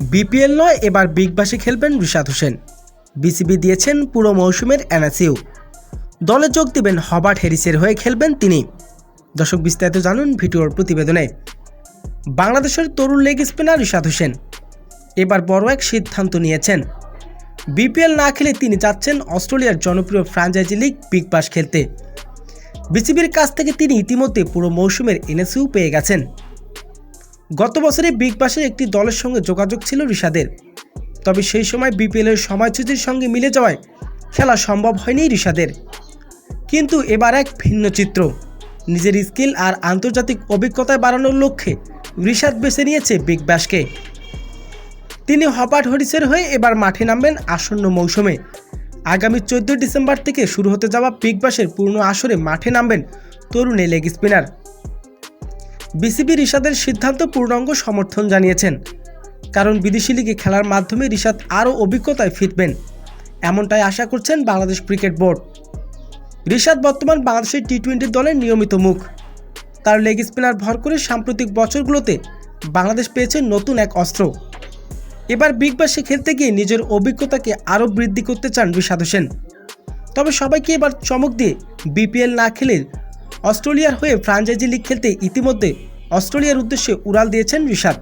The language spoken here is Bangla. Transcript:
বিপিএল নয়, এবার বিগ বাসে খেলবেন রিশাদ হোসেন। বিসিবি দিয়েছেন পুরো মৌসুমের এনএসইউ। দলে যোগ দেবেন হবার্ট হ্যারিসের হয়ে খেলবেন তিনি। দর্শক বিস্তারিত জানুন ভিডিওর প্রতিবেদনে। বাংলাদেশের তরুণ লেগ স্পিনার রিশাদ হোসেন। এবার বড় এক সিদ্ধান্ত নিয়েছেন। বিপিএল না খেলে তিনি যাচ্ছেন অস্ট্রেলিয়ার জনপ্রিয় ফ্র্যাঞ্চাইজি লিগ বিগ বাস খেলতে। বিসিবির কাছ থেকে তিনি ইতিমধ্যে পুরো মৌসুমের এনএসইউ পেয়ে গেছেন। গত বছরে বিগ বাসের একটি দলের সঙ্গে যোগাযোগ ছিল ঋষাদের তবে সেই সময় বিপিএলের সময়সূচির সঙ্গে মিলে যাওয়ায় খেলা সম্ভব হয়নি ঋষাদের কিন্তু এবার এক ভিন্ন চিত্র। নিজের স্কিল আর আন্তর্জাতিক অভিজ্ঞতায় বাড়ানোর লক্ষ্যে ঋষাদ বেছে নিয়েছে বিগ ব্যাশকে তিনি হপাট হরিসের হয়ে এবার মাঠে নামবেন আসন্ন মৌসুমে। আগামী চোদ্দোই ডিসেম্বর থেকে শুরু হতে যাওয়া বিগ বাসের পূর্ণ আসরে মাঠে নামবেন তরুণ লেগ স্পিনার। বিসিবি রিশাদের সিদ্ধান্ত পূর্ণাঙ্গ সমর্থন জানিয়েছেন। কারণ বিদেশি লিগে খেলার মাধ্যমে রিশাদ আরও অভিজ্ঞতায় ফিরবেন। এমনটাই আশা করছেন বাংলাদেশ ক্রিকেট বোর্ড। রিশাদ বর্তমান বাংলাদেশের টি টোয়েন্টি দলের নিয়মিত মুখ। তার লেগ স্পিনার ভর করে সাম্প্রতিক বছরগুলোতে বাংলাদেশ পেয়েছে নতুন এক অস্ত্র। এবার বিগ বাসে খেলতে গিয়ে নিজের অভিজ্ঞতাকে আরও বৃদ্ধি করতে চান রিশাদ হোসেন। তবে সবাইকে এবার চমক দিয়ে বিপিএল না খেলে অস্ট্রেলিয়ার হয়ে ফ্রাঞ্চাইজি লিগ খেলতে ইতিমধ্যে অস্ট্রেলিয়ার উদ্দেশ্যে উড়াল দিয়েছেন ঋষাদ